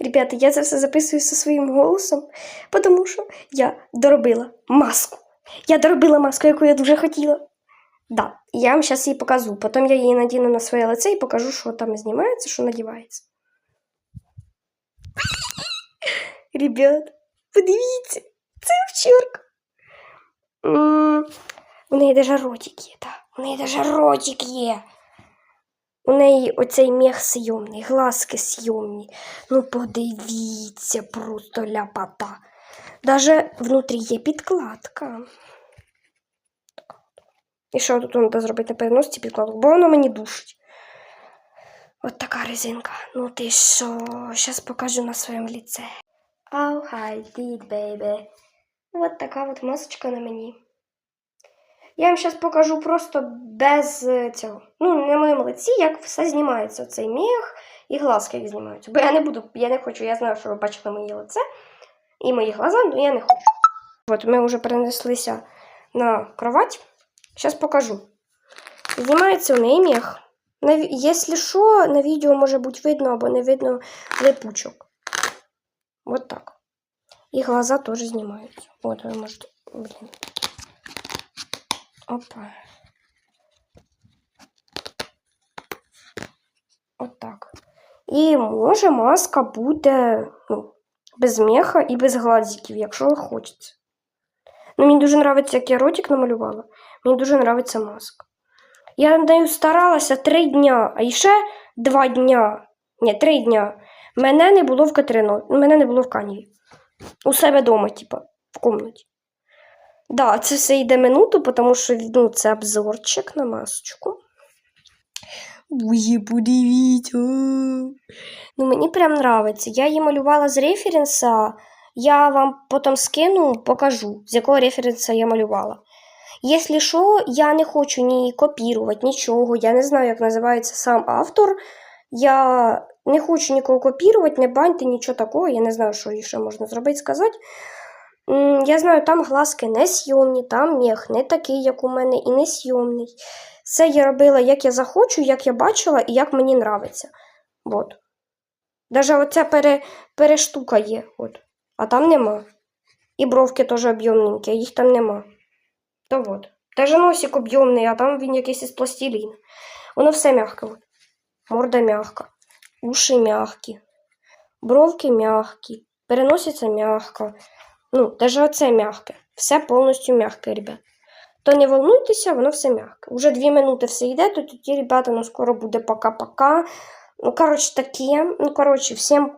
Ребята, я це все записую зі своїм голосом, тому що я доробила маску. Я доробила маску, яку я дуже хотіла. Да, я вам зараз її покажу. Потім я її надіну на своє лице і покажу, що там знімається, що надівається. Ребят, подивіться, це овчарка. У неї даже ротик є, так. У неї даже ротик є. У неї оцей мех сйомний, глазки сйомні. Ну подивіться, просто ляпота. Даже внутрі є підкладка. І що тут треба зробити на переносці підкладку? Бо воно мені душить. От така резинка. Ну ти що? Зараз покажу на своєму лице. Oh, hi, did, baby. От така от масочка на мені. Я вам зараз покажу просто без е, цього. Ну, на моєму лиці, як все знімається. Цей міх і глазки як знімаються. Бо я не буду, я не хочу, я знаю, що ви бачили моє лице і мої глаза, але я не хочу. От ми вже перенеслися на кровать. Зараз покажу. Знімається у неї міх. Якщо що, на відео може бути видно або не видно липучок. Вот так. І глаза теж знімаються. От ви можете. Блін. Опа. От. І може маска буде ну, без меха і без глазиків, якщо хочеться. Ну, мені дуже подобається, як я ротик намалювала. Мені дуже подобається маска. Я нею старалася три дня, а ще два дня. Ні, три дня. Мене не було в Катерино, мене не було в Каніві. У себе вдома, типа, в комнаті. Да, це все йде минуту, тому що ну, це обзорчик на масочку. Ой, подивіться. Ну, мені прям нравиться. Я її малювала з референса. Я вам потім скину, покажу, з якого референса я малювала. Якщо що, я не хочу ні копірувати, нічого. Я не знаю, як називається сам автор. Я не хочу нікого копірувати, не баньте, нічого такого. Я не знаю, що ще можна зробити, сказати. Я знаю, там глазки не сйомні, там мех не такий, як у мене, і не сйомний. Це я робила, як я захочу, як я бачила і як мені нравиться. От. Даже оця пере, перештука є. От. А там нема. І бровки теж об'ємненькі, а їх там нема. То от. Даже носик об'ємний, а там він якийсь із пластиліна. Воно все м'яке. От. Морда м'яка, уші м'які, бровки м'які, переноситься м'яко. Ну, даже оце мягке. Все повністю мягке, ребят. То не волнуйтеся, воно все мягке. Уже дві минути все йде, то тоді, ребята, ну скоро буде пока-пока. Ну, коротше, таке. Ну, коротше, всім